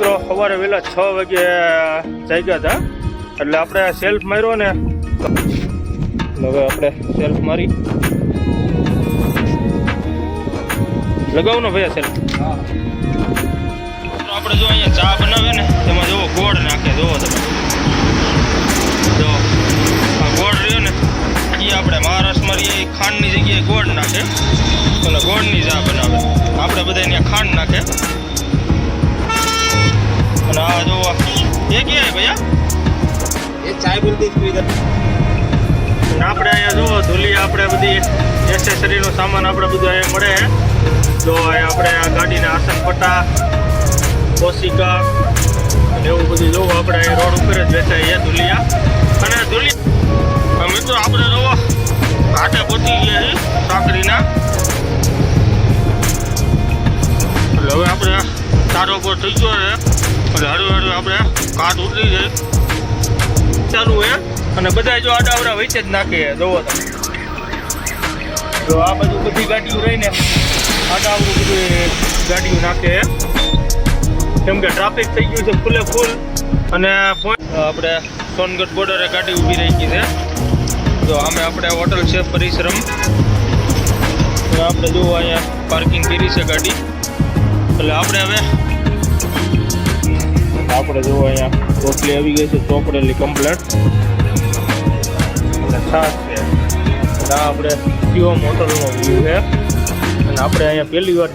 મિત્રો, સવારે વહેલા છ વાગે જાગ્યા હતા. એટલે આપણે સેલ્ફ માર્યો ને હવે આપણે સેલ્ફ મારી. લગાવું ને ભાઈ સેલ્ફ આપણે જો અહીંયા ચા બનાવે ને તેમાં જોવો ગોળ નાખે જોવો તમે. જો, આ ગોળ રહ્યો ને, એ આપણે મહારાષ્ટ્રમાં રહીએ ખાંડની જગ્યાએ ગોળ નાખે. અને ગોળની ચા બનાવે. આપણે બધા અહીંયા ખાંડ નાખે. અને આ જો એ ક્યાં ભૈયા ये चाय बोलते इसको इधर અને આપણે અહીંયા જો ધૂલી આપણે બધી એસેસરીનો સામાન આપણે બધું અહીંયા મળે જો અહીંયા આપણે આ ગાડીના આસન પટ્ટા કોશિકા અને એવું બધું જોવું આપણે અહીંયા રોડ ઉપર જ વેચાય છે ધુલિયા અને ધુલી હવે મિત્રો આપણે જોવો ઘાટે પહોંચી ગયા છીએ સાકરીના એટલે હવે આપણે તારો ઉપર થઈ ગયો છે હળવે હળવે આપણે કાટ ઉતરી જાય. ચાલુ હે. અને બધા જો આડાવડા વેચે જ નાખે જોવો જો આ બધું બધી ગાડીઓ રહીને આડાવડું બધું ગાડીઓ નાખે કેમ કે ટ્રાફિક થઈ ગયું છે ફૂલે ફૂલ અને આપણે સોનગઢ બોર્ડરે ગાડી ઊભી રહી ગઈ છે. તો આમે આપણે હોટલ છે પરિશ્રમ. આપણે જુઓ અહીંયા પાર્કિંગ કરી છે ગાડી. એટલે આપણે હવે આપણે જુઓ અહીંયા રોટલી આવી ગઈ છે ચોપડેલી કમ્પ્લેટ અને છાશ છે. અને આપણે શિવમ હોટલનો વ્યૂ છે. અને આપણે અહીંયા પહેલી વાર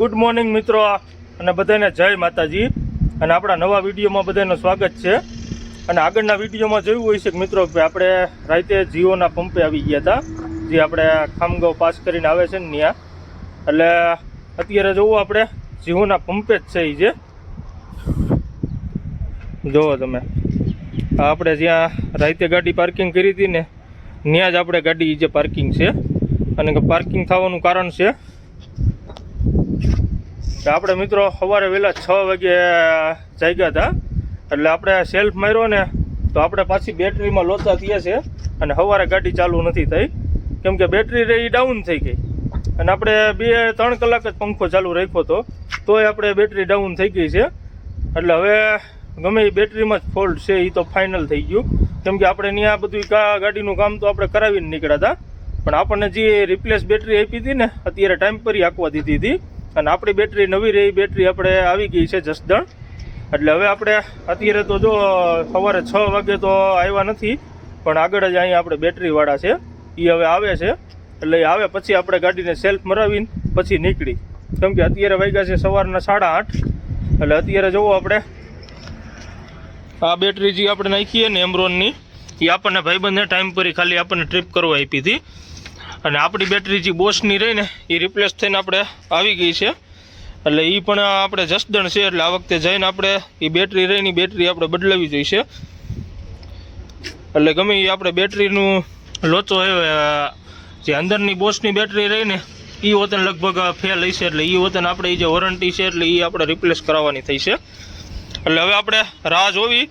ગુડ મોર્નિંગ મિત્રો અને બધાને જય માતાજી. અને આપણા નવા વિડીયોમાં બધાનું સ્વાગત છે. અને આગળના વિડીયોમાં જોયું હોય છે કે મિત્રો કે આપણે રાતે જીઓના પંપે આવી ગયા હતા. જે આપણે ખામગાંવ પાસ કરીને આવે છે ને ત્યાં. એટલે અત્યારે જોવું આપણે. જીઓના પંપે જ છે એ જે. જુઓ તમે. આપણે જ્યાં રાતે ગાડી પાર્કિંગ કરી હતી ને, ત્યાં જ આપણે ગાડી જે પાર્કિંગ છે. અને પાર્કિંગ થવાનું કારણ છે આપણે મિત્રો સવારે વહેલા છ વાગે જાગ્યા હતા. એટલે આપણે સેલ્ફ માર્યો ને, તો આપણે પાછી બેટરીમાં લોચા થયા છે. અને સવારે ગાડી ચાલુ નથી થઈ. કેમ કે બેટરી રહી ડાઉન થઈ ગઈ. અને આપણે બે, ત્રણ કલાક જ પંખો ચાલુ રાખ્યો હતો તોય આપણે બેટરી ડાઉન થઈ ગઈ છે. એટલે હવે ગમે એ બેટરીમાં જ ફોલ્ટ છે એ તો ફાઇનલ થઈ ગયું. કેમ કે આપણે ત્યાં બધું ગાડીનું કામ તો આપણે કરાવીને નીકળ્યા હતા. પણ આપણને જે રિપ્લેસ બેટરી આપી હતી ને, અત્યારે ટાઈમ પર આંકવા દીધી હતી. અને આપણી બેટરી નવી રહી બેટરી આપણે આવી ગઈ છે જસદણ એટલે હવે આપણે અત્યારે તો જો સવારે છ વાગે તો આવ્યા નથી, પણ આગળ જ અહીંયા આપણે બેટરીવાળા છે એ હવે આવે છે. એટલે આવે, પછી આપણે ગાડીને સેલ્ફ મરાવીને પછી નીકળી. કેમ કે અત્યારે વાગ્યા છે સવારના સાડા આઠ. એટલે અત્યારે જુઓ આપણે. આ બેટરી જે આપણે નાખીએ ને એમરોનની એ આપણને ભાઈબંધને ટાઈમ પર ખાલી આપણને ટ્રીપ કરવા આપી હતી. અને આપણી બેટરી જે બોસની રહી ને એ રિપ્લેસ થઈને આપણે આવી ગઈ છે. એટલે એ પણ આપણે જસદણ છે, એટલે આ વખતે જઈને આપણે એ બેટરી રહીને બેટરી આપણે બદલાવી જોઈશે એટલે ગમે એ આપણે બેટરીનું લોચો જે અંદરની બોસની બેટરી રહીને એ વતન લગભગ ફેલ હશે એટલે એ વતન આપણે એ જે વોરંટી છે એટલે એ આપણે રિપ્લેસ કરાવવાની થઈ છે. એટલે હવે આપણે રાહ જોવી,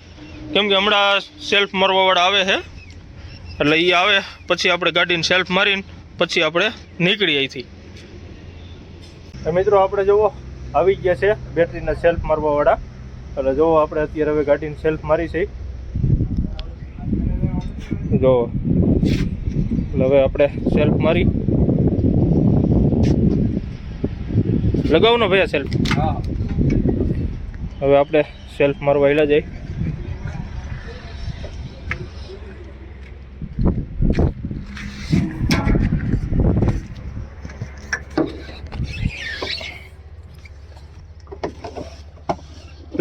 કેમ કે હમણાં સેલ્ફ મારવાવાળા આવે છે. એટલે એ આવે, પછી આપણે ગાડીને સેલ્ફ મારીને, પછી આપણે નીકળી અહીંથી. મિત્રો આપણે જુઓ, આવી ગયા છે બેટરીના સેલ્ફ મારવાવાળા એટલે જુઓ આપણે અત્યારે હવે ગાડીને સેલ્ફ મારી છે. જુઓ. એટલે હવે આપણે સેલ્ફ મારી. લગાવો ને ભૈયા સેલ્ફ હવે આપણે સેલ્ફ મારવા હેલા જાય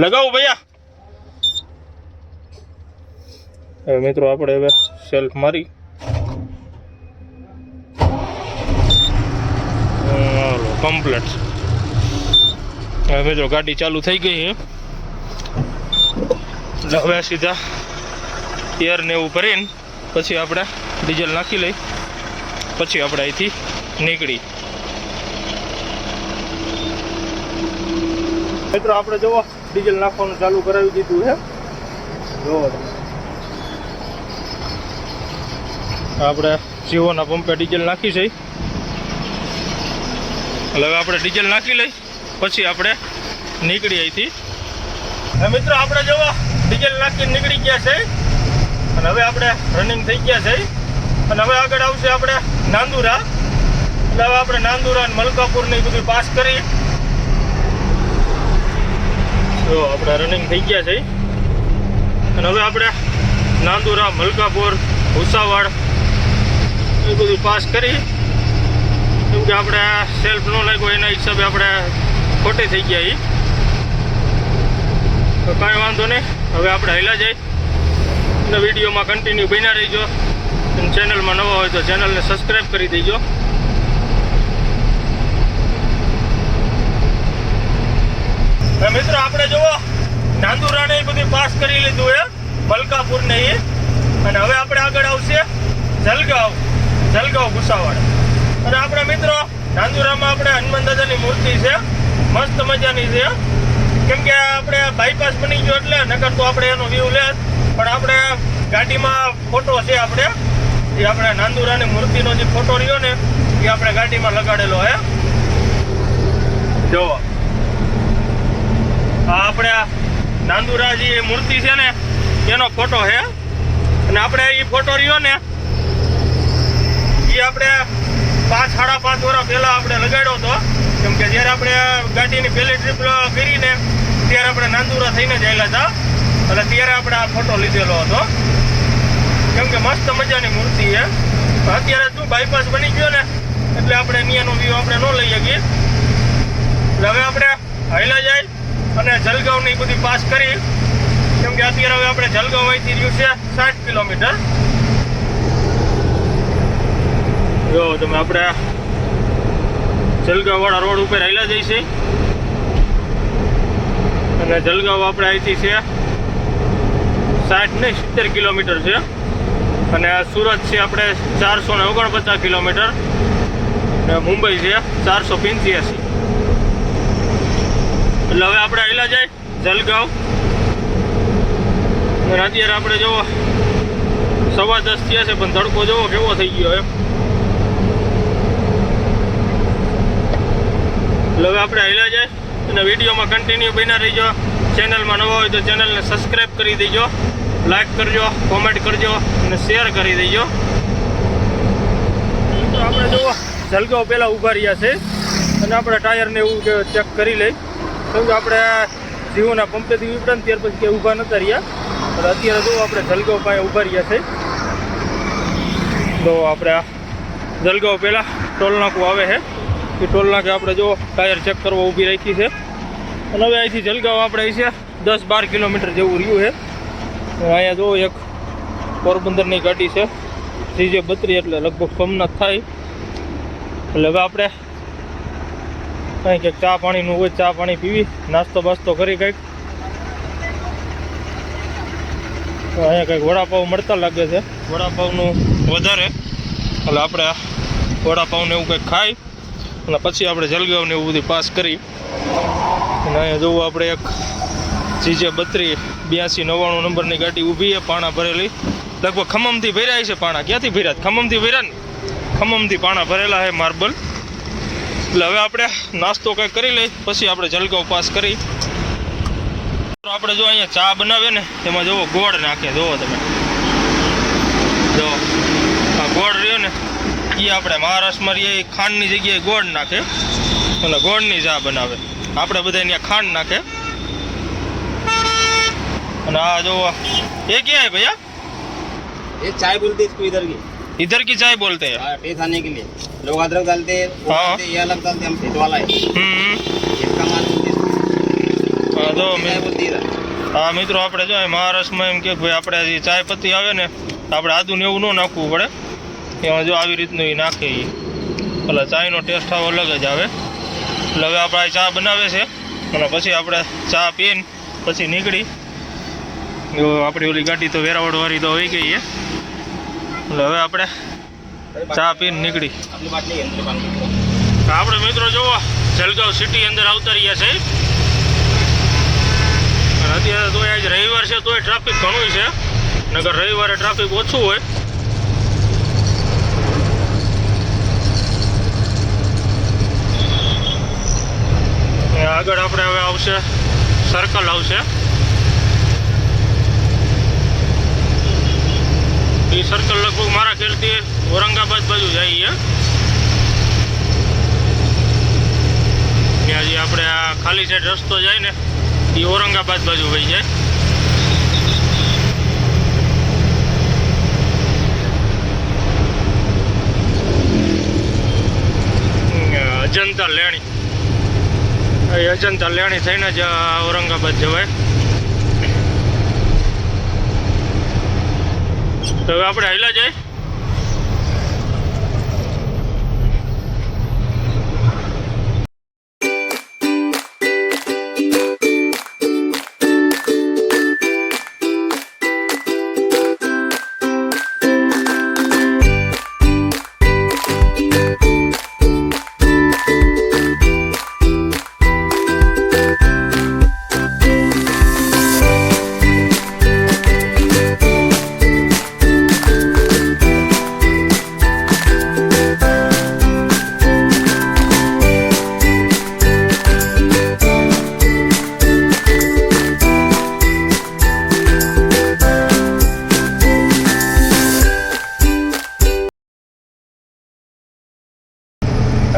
લગાવો ભૈયા. હવે મિત્રો આપણે હવે સેલ્ફ મારી. કમ્પ્લેટ હવે જો ગાડી ચાલુ થઈ ગઈ છે. હવે સીધા એર ને એવું ભરીને પછી આપણે ડીઝલ નાખી લઈ. પછી આપણે અહીંથી નીકળી. મિત્રો, આપણે જુઓ ડીઝલ નાખવાનું ચાલુ કરાવી દીધું છે. જુઓ. આપણે જીઓના પંપે ડીઝલ નાખી છે. એટલે હવે આપણે ડીઝલ નાખી લઈ, પછી આપણે નીકળી અહીંથી. મિત્રો, આપણે જોવો ડીઝલ નાખીને નીકળી ગયા છે. અને હવે આપણે રનિંગ થઈ ગયા છે. અને હવે આગળ આવશે આપણે નાંદુરા. એટલે હવે આપણે નાંદુરા અને મલકાપુર ને બધું પાસ કરી. જો આપણે રનિંગ થઈ ગયા છે. અને હવે આપણે નાંદુરા, મલકાપુર ભૂસાવાડ એ બધું પાસ કરી. કેમ કે આપણે સેલ્ફ ન લાગ્યો, એના હિસાબે આપણે ખોટી થઈ ગયા એ તો કાંઈ વાંધો નહીં. હવે આપણે હેલા જાય. અને વિડીયોમાં કન્ટિન્યુ બન્યા રહીજો. અને ચેનલમાં નવા હોય તો ચેનલને સબસ્ક્રાઈબ કરી દેજો. મિત્રો, આપણે જુઓ, નાંદુરાને એ બધી પાસ કરી લીધું એ મલકાપુર ને એ અને હવે આપણે આગળ આવશે જલગાંવ જલગાંવ, ભૂસાવાડ. અને આપણા મિત્રો નાંદુરામાં આપણે હનુમાન દાદાની મૂર્તિ છે. મસ્ત મજાની છે. કેમ કે આપણે બાયપાસ બની ગયો એટલે, નકર તો આપણે એનો વ્યૂ લે પણ આપણે ગાડીમાં ફોટો છે આપણે. એ આપણે નાંદુરાની મૂર્તિનો જે ફોટો રહ્યો ને, એ આપણે ગાડીમાં લગાડેલો હે જો આ આપણે નાંદુરાજી એ મૂર્તિ છે ને, એનો ફોટો છે. અને આપણે એ ફોટો રહ્યો ને, એ આપણે પાંચ, સાડા પાંચ વર્ષ પહેલા આપણે લગાડ્યો હતો. કેમ કે જ્યારે આપણે ગાડીની પહેલી ટ્રીપ કરીને ત્યારે આપણે નાંદુરા થઈને જ આવેલા હતા. એટલે ત્યારે આપણે આ ફોટો લીધેલો હતો. કેમ કે મસ્ત મજાની મૂર્તિ છે. અત્યારે શું બાયપાસ બની ગયો ને, એટલે આપણે અહીંયાનો વ્યૂ આપણે ન લઈ શકીએ. એટલે હવે આપણે હાઈલા જાય અને જલગાંવની બધી પાસ કરી. કેમ કે અત્યારે હવે આપણે જલગાંવ અહીંથી રહ્યું છે સાઠ કિલોમીટર. જો, તમે આપણે જલગાંવવાળા રોડ ઉપર હાઈલા જઈશે અને જલગાંવ આપણે અહીંથી છે સાઠ ને સિત્તેર કિલોમીટર છે. અને સુરત છે આપણે ચારસો ને ઓગણપચાસ કિલોમીટર. અને મુંબઈ છે ચારસો પંચ્યાસી. એટલે હવે આપણે આવેલા જાય જલગાંવ. અને અત્યારે આપણે જુઓ સવા દસ થયા છે, પણ તડકો જોવો કેવો થઈ ગયો એમ. એટલે હવે આપણે હેલા જાય અને વિડીયોમાં કન્ટિન્યુ બન્યા રહીજો. ચેનલમાં નવા હોય તો ચેનલને સબસ્ક્રાઈબ કરી દેજો. લાઈક કરજો કોમેન્ટ કરજો અને શેર કરી દેજો. તો આપણે જુઓ જલગાઓ પહેલાં ઊભા રહ્યા છે. અને આપણે ટાયરને એવું ચેક કરી લઈ. કેમ કે આપણે જીવોના પંપેથી ઉપડે ને ત્યાર પછી કે ઊભા નતા રહ્યા. અત્યારે જુઓ આપણે જલગાવ પાસે ઊભા રહ્યા છે. તો આપણે આ પહેલાં ટોલનાકું આવે છે. એ ટોલ નાકે આપણે જો ટાયર ચેક કરવા ઊભી રાખી છે. અને હવે અહીંથી જલગાંવ આપણે અહીં છે, દસ બાર કિલોમીટર જેવું રહ્યું છે. અહીંયા જો એક પોરબંદરની ગાડી છે, ત્રીજે બત્રી એટલે લગભગ સોમનાથ થાય. એટલે હવે આપણે કંઈ કંઈક ચા પાણીનું હોય, ચા પાણી પીવી, નાસ્તો બાસ્તો કરી કંઈક. અહીંયા કંઈક વડાપાવ મળતા લાગે છે. વડાપાઉંનું વધારે. એટલે આપણે આ વડાપાવને એવું કંઈક ખાઈ. અને પછી આપણે જલગાવને એવું બધું પાસ કરી. અને અહીંયા જોવું આપણે એક જીજે બત્રી બ્યાસી નવ્વાણું નંબરની ગાડી ઊભી છે, પાણા ભરેલી. લગભગ ખમમથી ભર્યા છે પાણા. ક્યાંથી ભર્યા? ખમમથી ભર્યા ને? ખમમથી પાણા ભરેલા છે માર્બલ. એટલે હવે આપણે નાસ્તો કંઈક કરી લઈ, પછી આપણે જલગાવ પાસ કરી. તો આપણે જો અહીંયા ચા બનાવે ને, એમાં જુઓ ગોળ નાખે. જુઓ તમે. જો એ આપણે મહારાષ્ટ્રમાં રહીએ એ ખાંડની જગ્યાએ ગોળ નાખે અને ગોળની ચા બનાવે આપણે બધા અહીંયા ખાંડ નાખે અને આ જો ये क्या है भैया ये चाय बोलते हैं इसको इधर की इधर की चाय बोलते हैं हाँ, टेस्ट आने के लिए लोग अदरक डालते हैं वो हाँ। डालते हैं, ये अलग डालते हैं हम खेत वाला है હમ इसका माल बोलते हैं इसको। હા જો चाय મિ- बोलते हैं इधर હા મિત્રો આપણે જો અહીં મહારાષ્ટ્રમાં એમ કે ભાઈ આપણે જે ચાય પત્તી આવે ને આપણે આદુ ને એવું ન નાખવું પડે એમાં જો આવી રીતનું એ નાખે એ એટલે ચાયનો ટેસ્ટ આવો અલગ જ આવે. એટલે હવે આપણે ચા બનાવે છે. અને પછી આપણે ચા પીને પછી નીકળી. આપણી ઓલી ગાડી તો વેરાવળવાળી તો હોઈ ગઈ છે એટલે હવે આપણે ચા પીને નીકળી. આપણે મિત્રો જોવો જલગાંવ સિટી અંદર આવતા રહ્યા છે. અત્યારે તો આજ રવિવાર છે, તોય ટ્રાફિક ઘણું છે. નગર રવિવારે ટ્રાફિક ઓછું હોય. આપણે હવે આવશે. સર્કલ આવશે. એ સર્કલ લગભગ મારા ખ્યાલથી ઔરંગાબાદ બાજુ છે. ત્યાં જે આપણે આ ખાલી સાઈડ રસ્તો જાય ને, એ ઔરંગાબાદ બાજુ વહી જાય. અજંતા લેણી. અજંતા લેણી થઈને જ ઔરંગાબાદ જવાય. તો હવે આપણે હેલા જાય?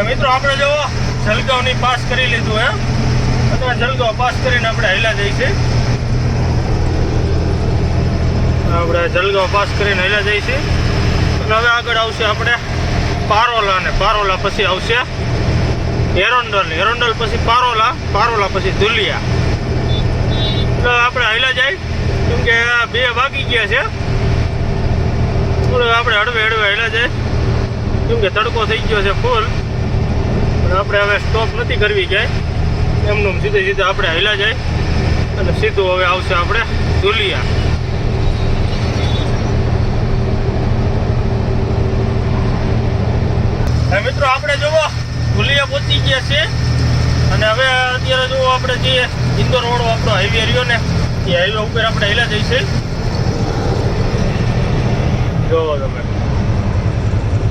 મિત્રો, આપણે જો જલગાંવની પાસ કરી લીધું, એમ? અથવા જલગાંવ પાસ કરીને આપણે હેલા જઈશું આપણે જલગાંવ પાસ કરીને હેલા જઈશું અને હવે આગળ આવશે આપણે પારોલા ને પારોલા પછી આવશે એરોન્ડલ એરોન્ડલ પછી પારોલા પારોલા પછી ધુલિયા. એટલે આપણે હેલા જાય. કેમ કે બે વાગી ગયા છે. આપણે હળવે હળવે હેલા જાય. કેમ કે તડકો થઈ ગયો છે ફૂલ. આપણે હવે સ્ટોપ નથી કરવી ક્યાંય. એમનું સીધે સીધે આપણે હેલા જાય. અને સીધું હવે આવશે આપણે ધુલિયા. મિત્રો આપણે જુઓ, ધુલિયા પહોંચી ગયા છે. અને હવે અત્યારે જુઓ આપણે જે ઇન્દોર વાળો આપણો હાઈવે રહ્યો ને, એ હાઈવે ઉપર આપણે હેલા જઈશું જોવો તમે.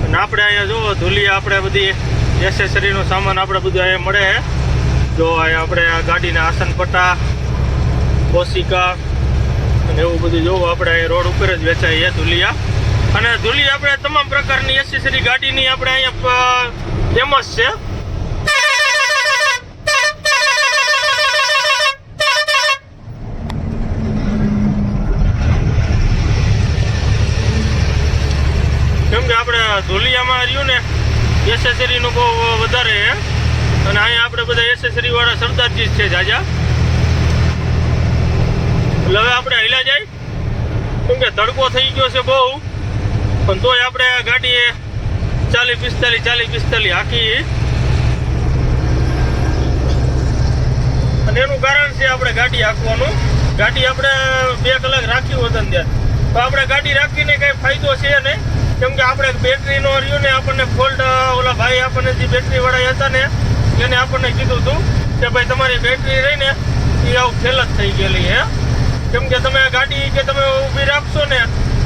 અને આપણે અહીંયા જુઓ, ધુલિયા આપણે બધી એસેસરીનો સામાન આપણે બધું અહીંયા મળે છે. જો અહીંયા આપણે આ ગાડીના આસન પટ્ટા, કોશિકા અને એવું બધું જોવું, આપણે અહીંયા રોડ ઉપર જ વેચાય છે ધુલિયા. અને ધુલિયા આપણે તમામ પ્રકારની એસેસરી ગાડીની આપણે અહીંયા ફેમસ છે. કેમ કે આપણે ધુલિયામાં રહ્યું ને એસેસરીનું બહુ વધારે છે. અને અહીંયા આપણે બધા એસેસરી વાળા સરદારજી છે, જાજા. એટલે હવે આપણે હિલા જાય. કેમ કે તડકો થઈ ગયો છે બહુ. પણ તોય આપણે આ ગાડી ચાલીસ પિસ્તાલીસ ચાલીસ પિસ્તાલીસ હાકી. અને એનું કારણ છે આપણે ગાડી હાંકવાનું. ગાડી આપણે બે કલાક રાખી હોત ત્યાં. તો આપણે ગાડી રાખીને કંઈ ફાયદો છે નહીં. કેમ કે આપણે બેટરીનો રહ્યું ને આપણને ફોલ્ટ ઓલા ભાઈ આપણને જે બેટરી વાળા હતા ને, એને આપણને કીધું હતું કે ભાઈ તમારી બેટરી રહીને એ આવું ફેલ જ થઈ ગયેલી હે. કેમ કે તમે ગાડી કે તમે ઊભી રાખશો ને,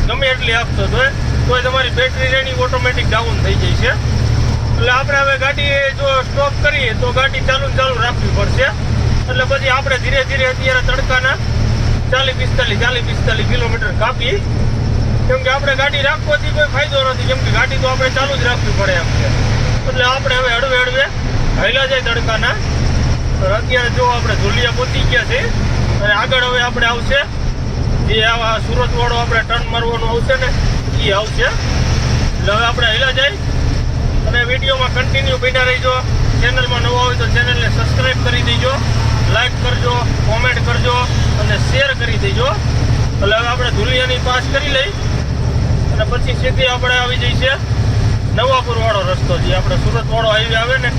ગમે એટલી આપશો તો તો તમારી બેટરી રેની ઓટોમેટિક ડાઉન થઈ જાય છે. એટલે આપણે હવે ગાડી જો સ્ટોપ કરીએ તો ગાડી ચાલુ ચાલુ રાખવી પડશે. એટલે પછી આપણે ધીરે ધીરે અત્યારે તડકાના ચાલીસ પિસ્તાલીસ ચાલીસ પિસ્તાલીસ કિલોમીટર કાપી કેમ કે આપણે ગાડી રાખવાથી કોઈ ફાયદો નથી. કેમ કે ગાડી તો આપણે ચાલુ જ રાખવી પડે એમ એટલે આપણે હવે હળવે હળવે હૈલા જાય તડકાના. તો અત્યારે જો આપણે ધુલિયા પહોંચી ગયા છે, અને આગળ હવે આપણે આવશે. જે આવા સુરતવાળો આપણે ટર્ન મારવાનું આવશે ને એ આવશે. એટલે હવે આપણે હાલ્યા જાય. અને વિડીયોમાં કન્ટિન્યુ બેઠા રહીજો. ચેનલમાં નવા હોય તો ચેનલને સબસ્ક્રાઈબ કરી દેજો. લાઈક કરજો કોમેન્ટ કરજો, અને શેર કરી દેજો. એટલે હવે આપણે ધુલિયાની પાસ કરી લઈ અને પછી સીધી આપણે આવી જઈ છે નવાપુર વાળો રસ્તો, જે આપણે સુરત વાળો હાઈવે આવે ને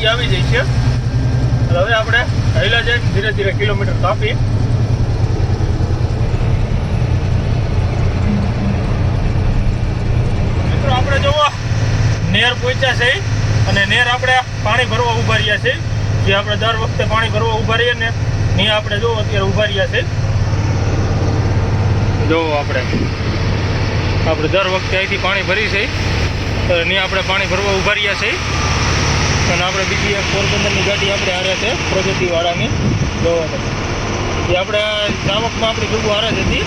એ આવી જાય છે. એટલે હવે આપણે હૈલા જઈને ધીરે ધીરે કિલોમીટર કાપી. મિત્રો, આપણે જોવો, નેર પહોંચ્યા છે અને નેર આપણે પાણી ભરવા ઊભા રહ્યા છે. જે આપણે દર વખતે પાણી ભરવા ઊભા રહીએ ને, ત્યાં આપણે જો અત્યારે ઊભા રહ્યા છે. જોવો આપણે. આપણે દર વખતે અહીંથી પાણી ભરી છે. ત્યાં આપણે પાણી ભરવા ઊભા રહ્યા છે અને આપણે બીજી એક પોરબંદરની ગાડી આપણે હારે છે, પ્રગતિવાળાની. જોવો એ આપણે જાવકમાં આપણી ભેગું હારે જ હતી.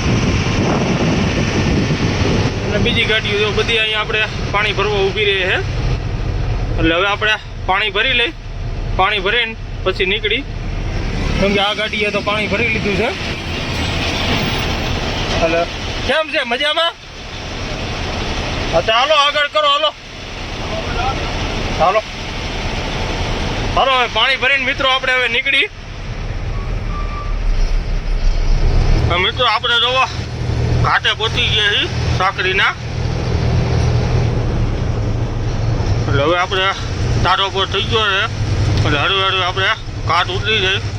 અને બીજી ગાડીઓ જો બધી અહીંયા આપણે પાણી ભરવા ઊભી રહી છે. એટલે હવે આપણે પાણી ભરી લઈ, પાણી ભરીને પછી નીકળી. કેમ કે આ ગાડીએ તો પાણી ભરી લીધું છે. એટલે કેમ છે? મજામાં? અચ્છા હાલો, આગળ કરો, હાલો. હાલો. હાલો, હવે પાણી ભરીને મિત્રો આપણે હવે નીકળી. મિત્રો આપણે જોવો, ઘાટે પહોંચી ગયા છીએ સાંકડીના એટલે હવે આપણે તારો પર થઈ ગયો છે. એટલે હળવે હળવે આપણે કાટ ઉતરી જાય.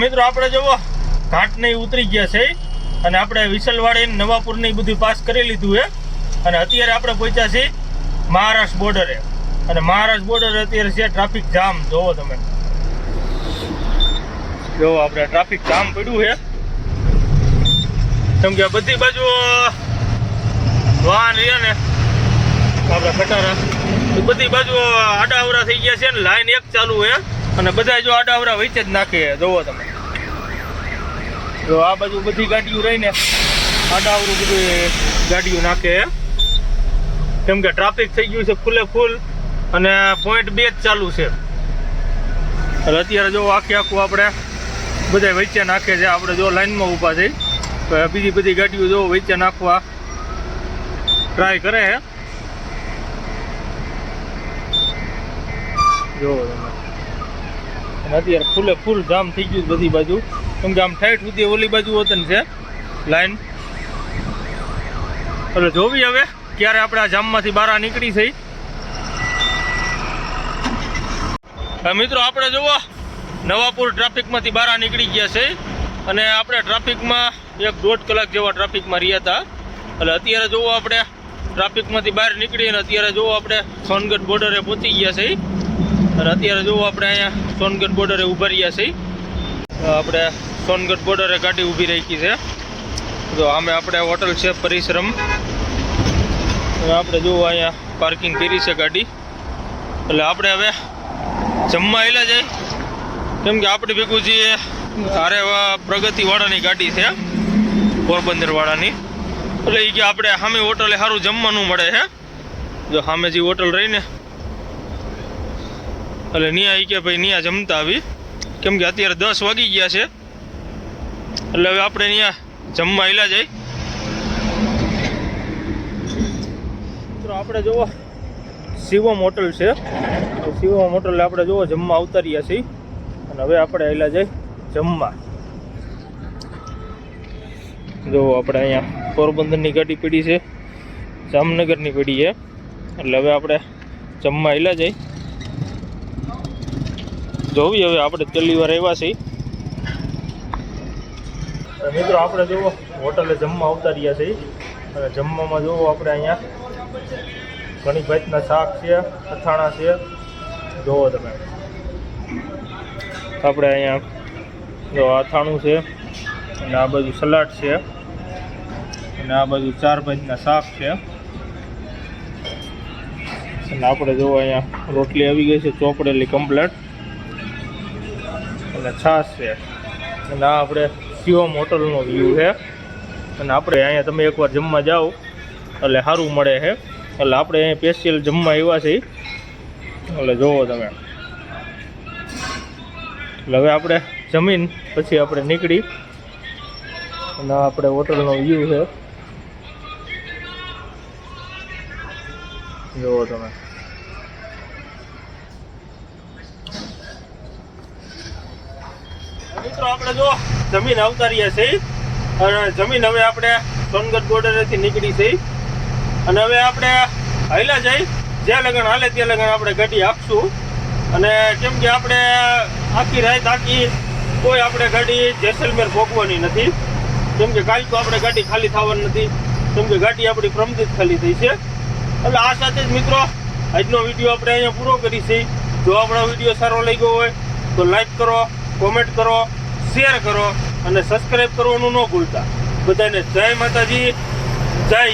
મિત્રો, આપણે જુઓ ઘાટ ને ઉતરી ગયા છે. અને આપણે વિસલવાડી નવાપુરની બધું પાસ કરી લીધું છે. અને અત્યારે આપણે પહોંચ્યા છીએ મહારાષ્ટ્ર બોર્ડરે અને મહારાષ્ટ્ર બોર્ડર અત્યારે છે ટ્રાફિક જામ. જોવો તમે. જોવો, આપણે ટ્રાફિક જામ પડ્યું છે. કેમ કે બધી બાજુ વાહન રહ્યા ને, આપણા ખટારા બધી બાજુ આડાવરા થઈ ગયા છે ને, લાઈન એક ચાલુ છે. અને બધા જો આડાવરા વચ્ચે જ નાખે જોવો તમે. જો આ બાજુ બધી ગાડીઓ રહીને આડાવરું બધું ગાડીઓ નાખે કેમ કે ટ્રાફિક થઈ ગયું છે ફૂલે ફૂલ અને પોઈન્ટ બે જ ચાલુ છે. એટલે અત્યારે જો આખે આખું આપણે બધા વચ્ચે નાખે છે. આપણે જો લાઈનમાં ઊભા થઈ તો બીજી બધી ગાડીઓ જો વચ્ચે નાખવા ટ્રાય કરે છે જોવો તમે અત્યારે ફૂલે ફૂલ જામ થઈ ગયું બધી બાજુ. કેમ કે આમ ઠેઠ સુધી ઓલી બાજુ વતન છે, લાઈન. એટલે જોવી હવે ક્યારે આપણે આ જામમાંથી બહાર નીકળી છે મિત્રો, આપણે જુઓ, નવાપુર ટ્રાફિકમાંથી બહાર નીકળી ગયા છે અને આપણે ટ્રાફિકમાં એક દોઢ કલાક જેવા ટ્રાફિકમાં રહ્યા હતા. એટલે અત્યારે જુઓ આપણે, ટ્રાફિકમાંથી બહાર નીકળી અને અત્યારે જુઓ આપણે સોનગઢ બોર્ડરે પહોંચી ગયા છે અને અત્યારે જુઓ આપણે અહીંયા સોનગઢ બોર્ડરે ઊભા રહ્યા છીએ આપણે સોનગઢ બોર્ડરે ગાડી ઊભી રાખી છે. તો આમે આપણે હોટલ છે પરિશ્રમ. આપણે જુઓ અહીંયા પાર્કિંગ કરી છે ગાડી. એટલે આપણે હવે જમવા એલા જાય. કેમ કે આપણે ભેગું જે અરે પ્રગતિવાળાની ગાડી છે, પોરબંદરવાળાની. એટલે એ કે આપણે સામે હોટલે સારું જમવાનું મળે છે જો સામે જે હોટલ રહીને એટલે નિયા એ કે ભાઈ નિયા જમતા આવી. કેમ કે અત્યારે દસ વાગી ગયા છે. એટલે હવે આપણે અહીંયા જમવા હિલા જાય મિત્રો, આપણે જુઓ, શિવમ હોટલ છે. શિવમ હોટલ આપણે જુઓ, જમવા ઉતારીએ છીએ. અને હવે આપણે હિલા જાય જમવા. જો આપણે અહીંયા પોરબંદરની ગાડી પીડી છે. જામનગરની પીડી છે. એટલે હવે આપણે જમવા હિલા જઈ. જોવી હવે આપણે પહેલી વાર આવ્યા છીએ. મિત્રો, આપણે જુઓ, હોટલે જમવા આવતા રહ્યા છીએ અને જમવામાં જુઓ, આપણે અહીંયા ઘણી ભાઈના શાક છે, અથાણા છે. જુઓ તમે. આપણે અહીંયા જો અથાણું છે, અને આ બાજુ સલાડ છે, અને આ બાજુ ચાર ભાઈના શાક છે. અને આપણે જુઓ અહીંયા રોટલી આવી ગઈ છે, ચોપડેલી કમ્પ્લેટ અને છાશ છે. અને આ આપણે શિવમ હોટલનો વ્યૂ છે. અને આપણે અહીંયા તમે એકવાર જમવા જાઓ, એટલે સારું મળે છે. એટલે આપણે અહીંયા સ્પેશિયલ જમવા આવ્યા છીએ. એટલે જુઓ તમે. એટલે હવે આપણે જમીન, પછી આપણે નીકળી. અને આપણે હોટલનો વ્યૂ છે. જુઓ તમે મિત્રો આપણે જો જમીન અવતારીએ છીએ. અને જમીન હવે આપણે સોનગઢ બોર્ડરેથી નીકળી છે. અને હવે આપણે હાલ્યા જઈ જ્યાં લગન હાલે ત્યાં લગન આપણે ગાડી આપશું. અને કેમ કે આપણે આખી રાત આખી કોઈ આપણે ગાડી જેસલમેર ભોગવાની નથી. કેમ કે કાલ તો આપણે ગાડી ખાલી થવાની નથી. કેમ કે ગાડી આપણી પ્રમદિત ખાલી થઈ છે. એટલે આ સાથે જ મિત્રો, આજનો વીડિયો આપણે અહીંયા પૂરો કરી જો આપણો વીડિયો સારો લાગ્યો હોય તો લાઈક કરો, કોમેન્ટ કરો. શેર કરો અને સબસ્ક્રાઈબ કરવાનું ન ભૂલતા. બધાને જય માતાજી જય